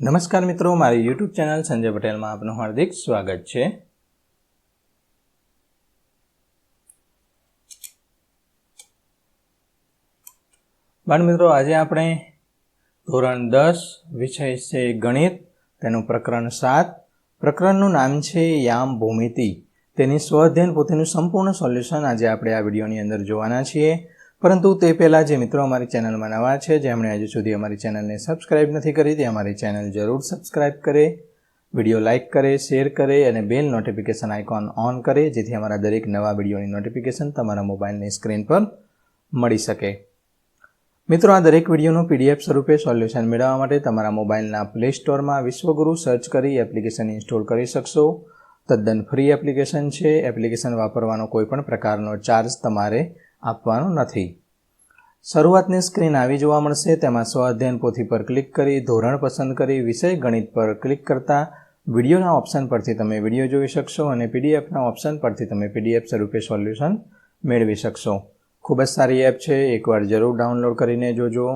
નમસ્કાર મિત્રો, મારી યુટ્યુબ ચેનલ સંજય પટેલમાં આપનું હાર્દિક સ્વાગત છે. બાળ મિત્રો, આજે આપણે ધોરણ દસ, વિષય છે ગણિત, તેનું પ્રકરણ સાત. પ્રકરણનું નામ છે યામ ભૂમિતિ. તેની સ્વઅધ્યયન પોતેનું સંપૂર્ણ સોલ્યુશન આજે આપણે આ વિડીયોની અંદર જોવાના છીએ. પરંતુ તે પહેલાં જે મિત્રો અમારી ચેનલમાં નવા છે જેમણે હજુ સુધી અમારી ચેનલને સબસ્ક્રાઇબ નથી કરી, તે અમારી ચેનલ જરૂર સબસ્ક્રાઇબ કરે, વીડિયો લાઇક કરે શેર કરે અને બેલ નોટિફિકેશન આઇકોન ઓન કરે, જેથી અમારા દરેક નવા વિડીયોની નોટિફિકેશન તમારા મોબાઈલની સ્ક્રીન પર મળી શકે. મિત્રો, આ દરેક વિડીયોનું પીડીએફ સ્વરૂપે સોલ્યુશન મેળવવા માટે તમારા મોબાઈલના પ્લે સ્ટોરમાં વિશ્વગુરુ સર્ચ કરી એપ્લિકેશન ઇન્સ્ટોલ કરી શકશો. તદ્દન ફ્રી એપ્લિકેશન છે. એપ્લિકેશન વાપરવાનો કોઈ પણ પ્રકારનો ચાર્જ તમારે આપવાનો નથી. શરૂઆતની સ્ક્રીન આવી જોવા મળશે, તેમાં સ્વાધ્યાયન પોથી પર ક્લિક કરી, ધોરણ પસંદ કરી, વિષય ગણિત પર ક્લિક કરતા વિડીયોના ઓપ્શન પરથી તમે વીડિયો જોઈ શકશો અને પીડીએફના ઓપ્શન પરથી તમે પીડીએફ સ્વરૂપે સોલ્યુશન મેળવી શકશો. ખૂબ જ સારી એપ છે, એકવાર જરૂર ડાઉનલોડ કરીને જોજો.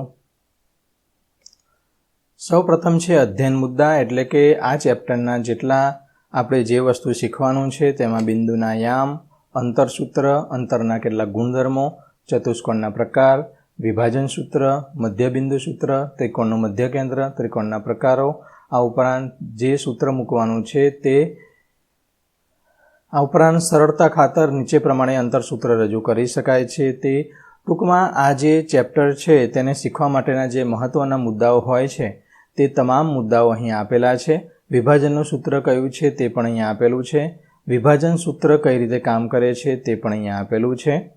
સૌ પ્રથમ છે અધ્યયન મુદ્દા, એટલે કે આ ચેપ્ટરના જેટલા આપણે જે વસ્તુ શીખવાનું છે, તેમાં બિંદુના યામ અંતરસૂત્ર, અંતરના કેટલાક ગુણધર્મો, ચતુષ્કોણના પ્રકાર, વિભાજન સૂત્ર, મધ્યબિંદુ સૂત્ર, ત્રિકોણનું મધ્ય કેન્દ્ર, ત્રિકોણના પ્રકારો. આ ઉપરાંત જે સૂત્ર મૂકવાનું છે તે આ ઉપરાંત સરળતા ખાતર નીચે પ્રમાણે અંતરસૂત્ર રજૂ કરી શકાય છે. તે ટૂંકમાં આ જે ચેપ્ટર છે તેને શીખવા માટેના જે મહત્ત્વના મુદ્દાઓ હોય છે તે તમામ મુદ્દાઓ અહીં આપેલા છે. વિભાજનનું સૂત્ર કયું છે તે પણ અહીંયા આપેલું છે. વિભાજન સૂત્ર કઈ રીતે કામ કરે છે તે પણ અહીંયા આપેલું છે.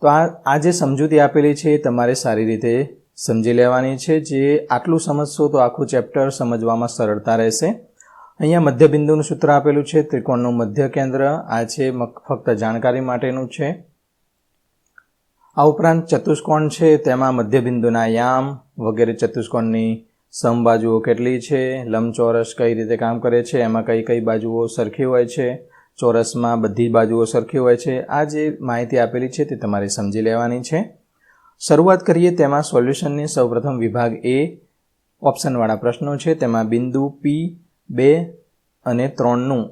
તો આ આ જે સમજૂતી આપેલી છે એ તમારે સારી રીતે સમજી લેવાની છે. જે આટલું સમજશો તો આખું ચેપ્ટર સમજવામાં સરળતા રહેશે. અહીંયા મધ્યબિંદુનું સૂત્ર આપેલું છે, ત્રિકોણનું મધ્ય કેન્દ્ર. આ છે ફક્ત જાણકારી માટેનું છે. આ ઉપરાંત ચતુષ્કોણ છે, તેમાં મધ્યબિંદુના યામ વગેરે ચતુષ્કોણની સમબાજુઓ કેટલી છે, લંબચોરસ કઈ રીતે કામ કરે છે, એમાં કઈ કઈ બાજુઓ સરખી હોય છે, ચોરસમાં બધી બાજુઓ સરખી હોય છે, આ જે માહિતી આપેલી છે તે તમારે સમજી લેવાની છે. શરૂઆત કરીએ તેમાં સોલ્યુશનની. સૌપ્રથમ વિભાગ એ ઓપ્શનવાળા પ્રશ્નો છે, તેમાં બિંદુ પી બે અને ત્રણનું.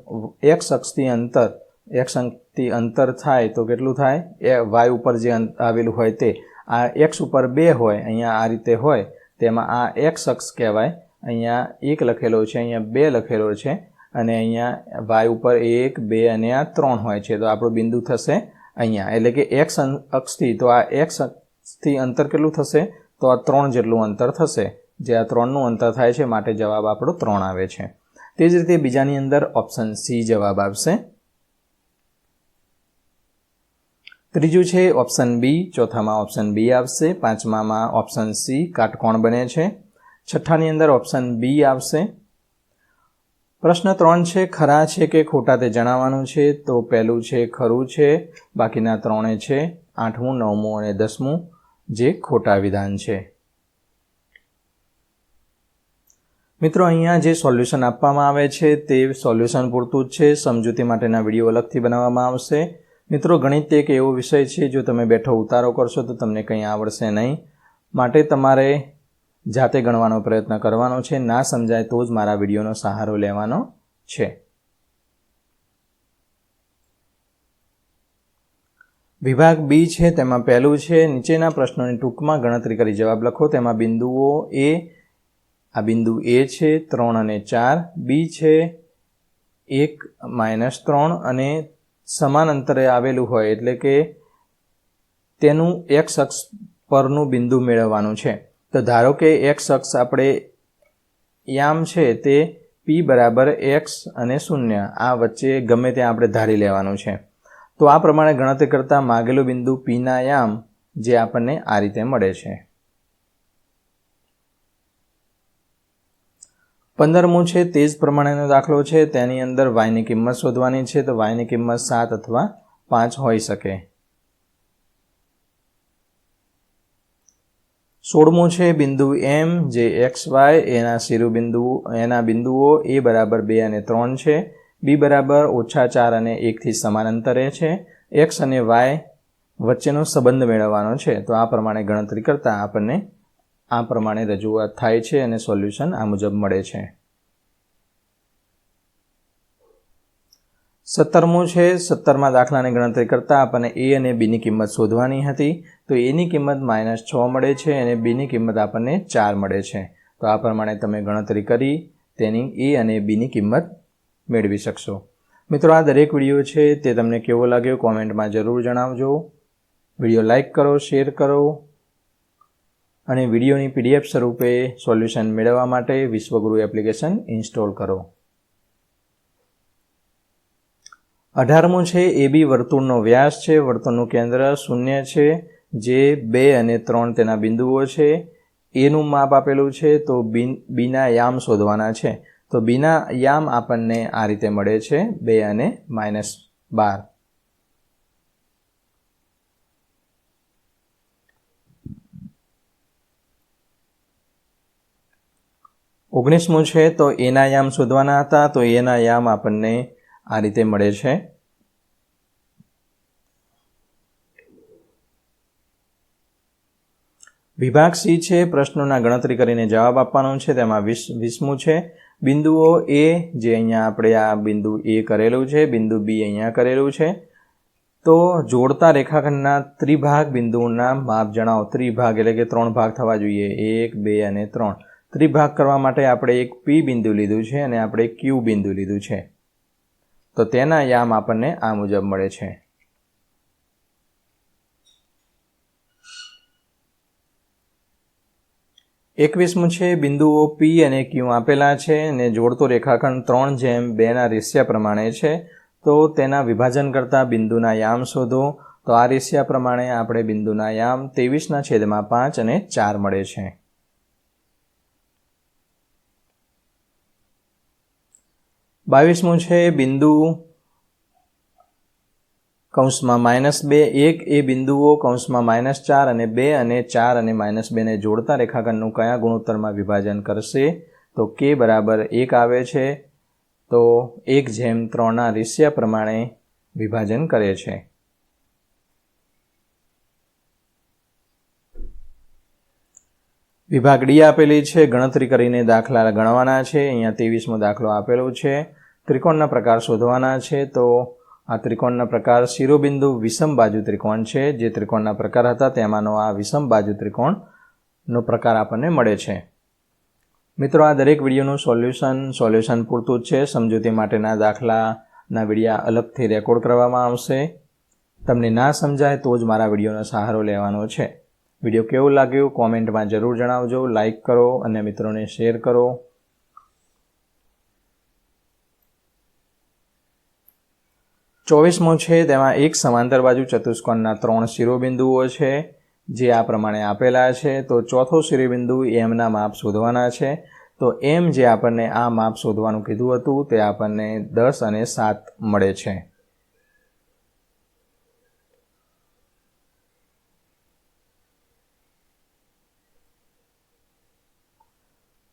એક્સ અક્ષથી અંતર એક્સ અંકથી અંતર થાય તો કેટલું થાય? એ વાય ઉપર જે આવેલું હોય તે. આ એક્સ ઉપર બે હોય, અહીંયા આ રીતે હોય. તેમાં આ એક્સ અક્ષ કહેવાય. અહીંયા એક લખેલો છે, અહીંયા બે લખેલો છે અને અહીંયા વાય ઉપર એક, બે અને આ ત્રણ હોય છે. તો આપણું બિંદુ થશે અહીંયા. એટલે કે એક્સ અક્ષથી, તો આ એક્સ અક્ષથી અંતર કેટલું થશે? તો આ ત્રણ જેટલું અંતર થશે. જે આ ત્રણનું અંતર થાય છે, માટે જવાબ આપણો ત્રણ આવે છે. તે જ રીતે બીજાની અંદર ઓપ્શન સી જવાબ આવશે. ત્રીજું છે ઓપ્શન બી ચોથામાં ઓપ્શન બી આવશે, પાંચમામાં ઓપ્શન સી કાટકોણ બને છે. છઠ્ઠાની અંદર ઓપ્શન બી આવશે. પ્રશ્ન ત્રણ છે, ખરા છે કે ખોટા તે જણાવવાનું છે? તો પહેલું છે, ખરું છે. બાકીના ત્રણે છે, આઠમું, નવમું અને દસમું, જે ખોટા વિધાન છે. મિત્રો, અહીંયા જે સોલ્યુશન આપવામાં આવે છે, તે સોલ્યુશન પૂરતું જ છે. સમજૂતી માટેના વીડિયો અલગથી બનાવવામાં આવશે. મિત્રો, ગણિત એક એવો વિષય છે, જો તમે બેઠો ઉતારો કરશો તો તમને કંઈ આવડશે નહીં. માટે તમારે જાતે ગણવાનો પ્રયત્ન કરવાનો છે. ના સમજાય તો જ મારા વિડીયોનો સહારો લેવાનો છે. વિભાગ બી છે, તેમાં પહેલું છે, નીચેના પ્રશ્નોની ટૂંકમાં ગણતરી કરી જવાબ લખો. તેમાં બિંદુઓ એ, આ બિંદુ એ છે, ત્રણ અને ચાર. બી છે, એક માઇનસ ત્રણ અને સમાન અંતરે આવેલું હોય એટલે કે તેનું એક્સ અક્ષ પરનું બિંદુ મેળવવાનું છે. તો ધારો કે એક્સ અક્ષ આપણે યામ છે તે પી બરાબર એક્સ અને શૂન્ય. આ વચ્ચે ગમે ત્યાં આપણે ધારી લેવાનું છે. તો આ પ્રમાણે ગણતરી કરતાં માગેલું બિંદુ પીના યામ જે આપણને આ રીતે મળે છે. પંદરમું છે, તે જ પ્રમાણેનો દાખલો છે. તેની અંદર વાયની કિંમત શોધવાની છે, તો વાયની કિંમત સાત અથવા પાંચ હોઈ શકે. સોળમું છે, બિંદુ એમ જે એક્સ વાય એના શિરોબિંદુ, એના બિંદુઓ એ બરાબર બે અને ત્રણ છે. બી બરાબર ઓછા ચાર અને એકથી સમાન અંતરે છે. એક્સ અને વાય વચ્ચેનો સંબંધ મેળવવાનો છે. તો આ પ્રમાણે ગણતરી કરતાં આપણને આ પ્રમાણે રજૂઆત થાય છે અને સોલ્યુશન આ મુજબ મળે છે. સત્તરમું છે, સત્તરમાં દાખલાની ગણતરી કરતાં આપણને એ અને બીની કિંમત શોધવાની હતી. તો એની કિંમત માઇનસ છ મળે છે અને બીની કિંમત આપણને ચાર મળે છે. તો આ પ્રમાણે તમે ગણતરી કરી, તેની એ અને બીની કિંમત મેળવી શકશો. મિત્રો, આ દરેક વીડિયો છે તે તમને કેવો લાગ્યો કોમેન્ટમાં જરૂર જણાવજો. વીડિયો લાઇક કરો, શેર કરો અને વિડીયોની પીડીએફ સ્વરૂપે સોલ્યુશન મેળવવા માટે વિશ્વગુરુ એપ્લિકેશન ઇન્સ્ટોલ કરો. અઢારમું છે એ બી વર્તુળનો વ્યાસ છે, વર્તુળનું કેન્દ્ર શૂન્ય છે જે બે અને ત્રણ તેના બિંદુઓ છે. એનું માપ આપેલું છે, તો બિન બીના યામ શોધવાના છે. તો બીના યામ આપણને આ રીતે મળે છે, બે અને માઇનસ બાર. ઓગણીસમું છે, તો એના યામ શોધવાના હતા, તો એના યામ આપણને આ રીતે મળે છે. વિભાગ સી છે, પ્રશ્નોના ગણતરી કરીને જવાબ આપવાનો છે, તેમાં વીસ, વીસમું છે. બિંદુઓ એ, જે અહીંયા આપણે આ બિંદુ એ કરેલું છે, બિંદુ બી અહીંયા કરેલું છે. તો જોડતા રેખાખંડના ત્રિભાગ બિંદુઓના માપ જણાવો. ત્રિભાગ એટલે કે ત્રણ ભાગ થવા જોઈએ. એક, બે અને ત્રણ. ત્રિભાગ કરવા માટે આપણે એક પી બિંદુ લીધું છે અને આપણે ક્યુ બિંદુ લીધું છે. તો તેના યામ આપણને આ મુજબ મળે છે. એકવીસમું છે, બિંદુઓ પી અને ક્યુ આપેલા છે અને જોડતો રેખાખંડ ત્રણ જેમ બેના રેસ્યા પ્રમાણે છે. તો તેના વિભાજન કરતા બિંદુના યામ શોધો. તો આ રેસ્યા પ્રમાણે આપણે બિંદુના યામ ત્રેવીસના છેદમાં પાંચ અને ચાર મળે છે. બાવીસમું છે, બિંદુ કૌંસમાં માઇનસ બે, એક એ બિંદુઓ કૌંસમાં માઇનસ ચાર અને બે અને ચાર અને માઇનસ બેને જોડતા રેખાખંડનું કયા ગુણોત્તરમાં વિભાજન કરશે? તો કે બરાબર એક આવે છે. તો એક જેમ ત્રણના રેશિયા પ્રમાણે વિભાજન કરે છે. વિભાગ ડી આપેલી છે, ગણતરી કરીને દાખલા ગણવાના છે. અહીંયા ત્રેવીસમો દાખલો આપેલો છે. ત્રિકોણના પ્રકાર શોધવાના છે, તો આ ત્રિકોણના પ્રકાર શિરોબિંદુ વિષમ બાજુ ત્રિકોણ છે. જે ત્રિકોણના પ્રકાર હતા, તેમાંનો આ વિષમ બાજુ ત્રિકોણનો પ્રકાર આપણને મળે છે. મિત્રો, આ દરેક વિડીયોનું સોલ્યુશન સોલ્યુશન પૂરતું જ છે. સમજૂતી માટેના દાખલાના વિડીયા અલગથી રેકોર્ડ કરવામાં આવશે. તમને ના સમજાય તો જ મારા વિડીયોનો સહારો લેવાનો છે. વીડિયો કેવું લાગ્યું કોમેન્ટમાં જરૂર જણાવજો. લાઇક કરો અને મિત્રોને શેર કરો. ચોવીસમો છે તેમાં એક સમાંતર બાજુ ચતુષ્કોણના ત્રણ શિરોબિંદુઓ છે, જે આ પ્રમાણે આપેલા છે. તો ચોથો શિરોબિંદુ એમના માપ શોધવાના છે. તો એમ જે આપણને આ માપ શોધવાનું કીધું હતું, તે આપણને દસ અને સાત મળે છે.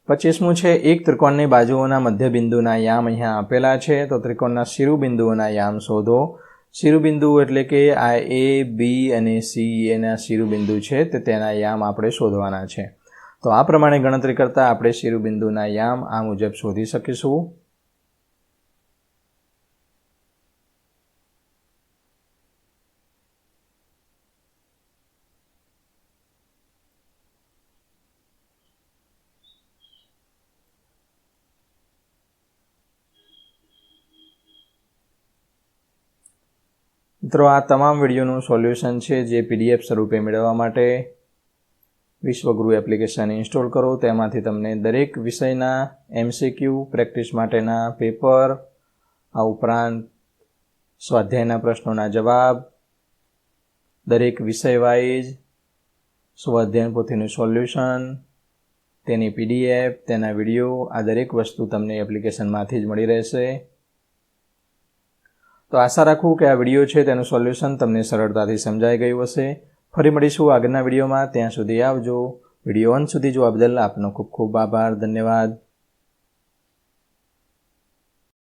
પચીસમું છે, એક ત્રિકોણની બાજુઓના મધ્યબિંદુના યામ અહીંયા આપેલા છે, તો ત્રિકોણના શિરુબિંદુઓના યામ શોધો. શિરુબિંદુ એટલે કે આ એ બી અને સી એના શિરુબિંદુ છે, તે તેના યામ આપણે શોધવાના છે. તો આ પ્રમાણે ગણતરી કરતાં આપણે શિરુબિંદુના યામ આ મુજબ શોધી શકીશું. મિત્રો, આ તમામ વિડીયોનું સોલ્યુશન છે જે પીડીએફ સ્વરૂપે મેળવવા માટે વિશ્વગુરુ એપ્લિકેશન ઇન્સ્ટોલ કરો. તેમાંથી તમને દરેક વિષયના એમસીક્યુ, પ્રેક્ટિસ માટેના પેપર, આ ઉપરાંત સ્વાધ્યાયના પ્રશ્નોના જવાબ, દરેક વિષય વાઇઝ સ્વાધ્યાયન પોથીનું સોલ્યુશન, તેની પીડીએફ, તેના વીડિયો, આ દરેક વસ્તુ તમને એપ્લિકેશનમાંથી જ મળી રહેશે. તો આશા રાખું કે આ વીડિયો છે તેનું સોલ્યુશન તમને સરળતાથી સમજાઈ ગયું હશે. ફરી મળીશું આગળના વિડીયોમાં. ત્યાં સુધી આવજો. વીડિયો અંત સુધી જોવા બદલ આપનો ખૂબ ખૂબ આભાર. ધન્યવાદ.